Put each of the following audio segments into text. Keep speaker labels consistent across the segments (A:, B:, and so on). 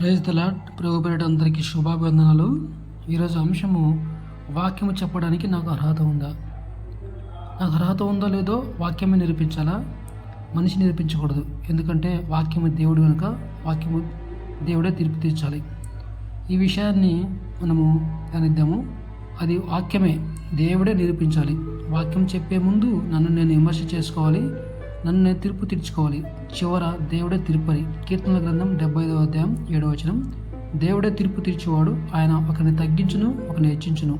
A: Praise తలాట్ ప్రభుపేట అందరికీ శుభాభివందనాలు. ఈరోజు అంశము వాక్యము చెప్పడానికి నాకు అర్హత ఉందా? నాకు అర్హత ఉందో లేదో వాక్యమే నిరూపించాలా? మనిషి నిరూపించకూడదు. ఎందుకంటే వాక్యము దేవుడు కనుక వాక్యము దేవుడే తీర్పు తీర్చాలి. ఈ విషయాన్ని మనము ధ్యానిద్దాము. అది వాక్యమే. దేవుడే నిరూపించాలి. వాక్యం చెప్పే ముందు నన్ను నేను విమర్శ చేసుకోవాలి. నన్ను నేను తీర్పు తీర్చుకోవాలి. చివర దేవుడే తిరుపతి. కీర్తనల గ్రంథం డెబ్బై ఐదవ అధ్యాయం ఏడవ వచనం. దేవుడే తీర్పు తీర్చేవాడు ఆయన ఒకరిని తగ్గించును ఒకరిని హెచ్చించును.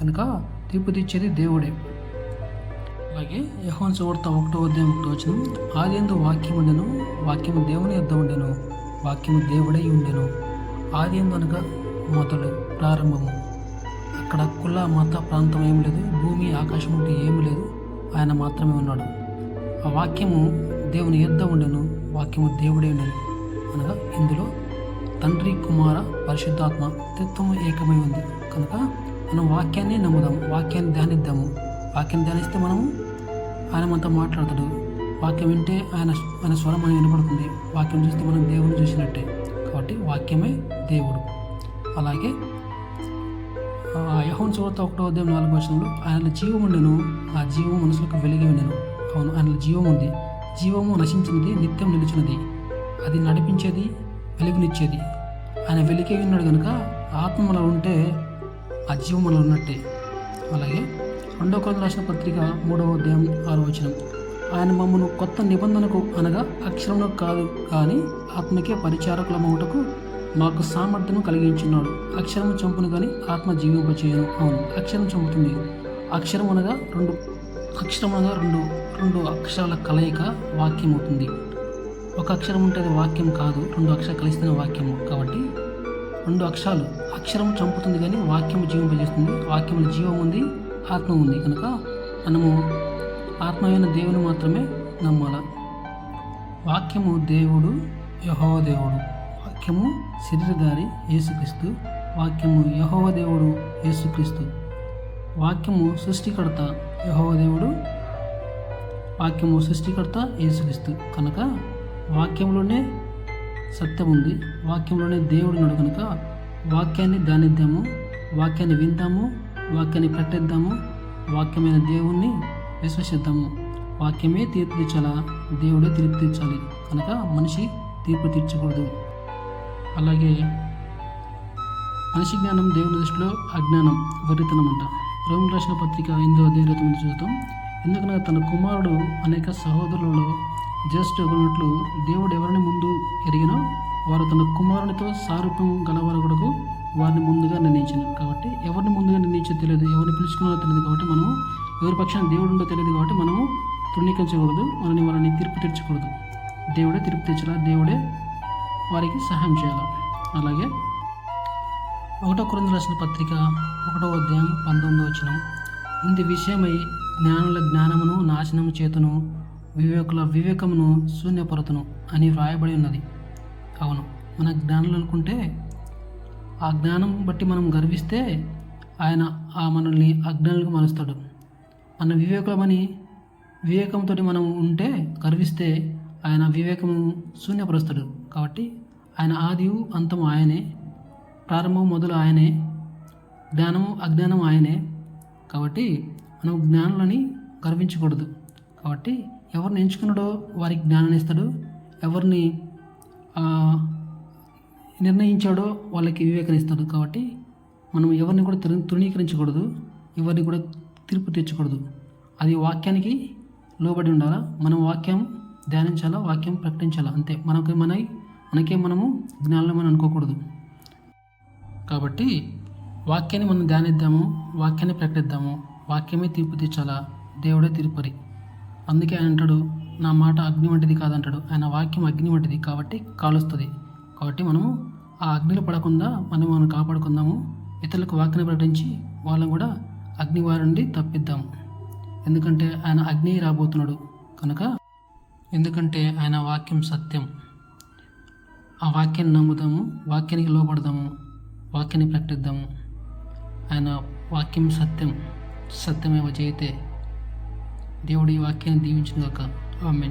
A: కనుక తీర్పు తీర్చేది దేవుడే. అలాగే యహోన్ సువార్త ఒకటో అధ్యాయం ఒకటో వచనం. ఆదిందు వాక్యం ఉండెను వాక్యము దేవుని యుద్ధం ఉండెను వాక్యము దేవుడై ఉండెను. ఆదిందు అనగా మొదలు ప్రారంభము. అక్కడ కుల మత ప్రాంతం ఏం లేదు భూమి ఆకాశం ఉంటే ఏమి లేదు. ఆయన మాత్రమే ఉన్నాడు. ఆ వాక్యము దేవుని యొద్ద ఉండెను వాక్యము దేవుడే ఉండెను. అనగా ఇందులో తండ్రి కుమార పరిశుద్ధాత్మ త్రిత్వము ఏకమై ఉంది. కనుక మనం వాక్యాన్ని నమ్ముదాము వాక్యాన్ని ధ్యానిద్దాము. వాక్యాన్ని ధ్యానిస్తే మనము ఆయన మనతో మాట్లాడతాడు. వాక్యం వింటే ఆయన ఆయన స్వరం మనం వినపడుతుంది. వాక్యం చూస్తే మనం దేవుని చూసినట్టే. కాబట్టి వాక్యమే దేవుడు. అలాగే యహోన్ చోట ఒకటో ఉదయం నాలుగు వర్షంలో ఆయన జీవం ఉండెను ఆ జీవం మనసులకు వెలిగి ఉండెను. అవును ఆయన జీవం ఉంది. జీవము నశించినది నిత్యం నిలిచినది అది నడిపించేది వెలుగునిచ్చేది. ఆయన వెలికే ఉన్నాడు కనుక ఆత్మ మనలో ఉంటే ఆ జీవం మనలో ఉన్నట్టే. అలాగే రెండో కొలత రాసిన పత్రిక మూడవ అధ్యాయం ఆరో వచనం. ఆయన మమ్మను కొత్త నిబంధనకు అనగా అక్షరంలో కాదు కానీ ఆత్మకే పరిచారకులమవుటకు మాకు సామర్థ్యం కలిగించున్నాడు. అక్షరం చంపును కానీ ఆత్మ జీవింపచేయను. అవును అక్షరం చంపుతుంది. అక్షరం అనగా రెండు అక్షరం అనగా రెండు రెండు అక్షరాల కలయిక వాక్యం అవుతుంది ఒక అక్షరం ఉంటే అది వాక్యం కాదు రెండు అక్షరాలు కలిస్తేనే వాక్యము. కాబట్టి రెండు అక్షరాలు అక్షరం చంపుతుంది కానీ వాక్యం జీవింపజేస్తుంది. వాక్యంలో జీవం ఉంది ఆత్మ ఉంది. కనుక మనము ఆత్మమైన దేవుని మాత్రమే నమ్మాల. వాక్యము దేవుడు యహోవ దేవుడు. వాక్యము శరీరధారి యేసుక్రీస్తు. వాక్యము యహోవ దేవుడు యేసుక్రీస్తు. వాక్యము సృష్టికర్త యహో దేవుడు వాక్యము సృష్టికర్త యేసుక్రీస్తు. కనుక వాక్యంలోనే సత్యం ఉంది. వాక్యంలోనే దేవుడు ఉన్నాడు కనుక వాక్యాన్ని ధ్యానిద్దాము వాక్యాన్ని విందాము వాక్యాన్ని ప్రకటిద్దాము వాక్యమైన దేవుణ్ణి విశ్వసిద్దాము. వాక్యమే తీర్పు తీర్చాలా దేవుడే తీర్పు తీర్చాలి. కనుక మనిషి తీర్పు తీర్చకూడదు. అలాగే మనిషి జ్ఞానం దేవుని దృష్టిలో అజ్ఞానం వరితనం అంట రోమ్ రాసిన పత్రిక ఎనిమిదో అధ్యాయం ఇరవై తొమ్మిది చూద్దాం. ఎందుకనగా తన కుమారుడు అనేక సహోదరులలో జ్యేష్ఠ ఉన్నట్లు దేవుడు ఎవరిని ముందు ఎరిగినా వారు తన కుమారునితో సారూప్యం గలవారొకడుకు వారిని ముందుగా నిర్ణయించారు కాబట్టి ఎవరిని ముందుగా నిర్ణయించో తెలియదు ఎవరిని పిలుచుకున్నారో తెలియదు కాబట్టి మనము ఎవరి పక్షాన దేవుడు ఉందో తెలియదు కాబట్టి మనము తృణీకరించకూడదు మనని వాళ్ళని తీర్పు తెచ్చకూడదు దేవుడే తీర్పు తెచ్చాలా దేవుడే వారికి సహాయం చేయాలి? అలాగే ఒకటో కురంది రాసిన పత్రిక ఒకటో అధ్యాయం పంతొమ్మిదో వచ్చిన ఇంది విషయమై జ్ఞానుల జ్ఞానమును నాశనము చేతును వివేకుల వివేకమును శూన్యపరతును అని వ్రాయబడి ఉన్నది. అవును మన జ్ఞానులు అనుకుంటే ఆ జ్ఞానం బట్టి మనం గర్విస్తే ఆయన ఆ మనల్ని అజ్ఞానులకు మారుస్తాడు. మన వివేకమని వివేకంతో మనం ఉంటే గర్విస్తే ఆయన వివేకము శూన్యపరుస్తాడు. కాబట్టి ఆయన ఆదియు అంతము ఆయనే. ప్రారంభం మొదలు ఆయనే జ్ఞానము అజ్ఞానం ఆయనే. కాబట్టి మనం జ్ఞానులని గర్వించకూడదు. కాబట్టి ఎవరిని ఎంచుకున్నాడో వారికి జ్ఞానాన్ని ఇస్తాడు. ఎవరిని నిర్ణయించాడో వాళ్ళకి వివేకం ఇస్తాడు. కాబట్టి మనం ఎవరిని కూడా తృ తృణీకరించకూడదు. ఎవరిని కూడా తీర్పు తెచ్చకూడదు అది వాక్యానికి లోబడి ఉండాలా? మనం వాక్యం ధ్యానించాలా? వాక్యం ప్రకటించాలా? అంతే. మనకి మన మనకే మనము జ్ఞానం అని అనుకోకూడదు. కాబట్టి వాక్యాన్ని మనం ధ్యానిద్దాము వాక్యాన్ని ప్రకటిద్దాము. వాక్యమే తీర్పు తీర్చాలా? దేవుడే తీర్పరి అందుకే ఆయన అంటాడు నా మాట అగ్ని వంటిది కాదంటాడు. ఆయన వాక్యం అగ్ని వంటిది కాబట్టి కాలుస్తుంది. కాబట్టి మనము ఆ అగ్నిలో పడకుండా మనం మనం కాపాడుకుందాము. ఇతరులకు వాక్యాన్ని ప్రకటించి వాళ్ళని కూడా అగ్ని వారి నుండి తప్పిద్దాము. ఎందుకంటే ఆయన అగ్ని రాబోతున్నాడు కనుక ఎందుకంటే ఆయన వాక్యం సత్యం. ఆ వాక్యాన్ని నమ్ముదాము వాక్యానికి లోపడదాము వాక్యాన్ని ప్రకటిద్దాము. ఆయన వాక్యం సత్యం సత్యమేవ జయితే దేవుడి వాక్యాన్ని దీవించిన ఒక ఆమె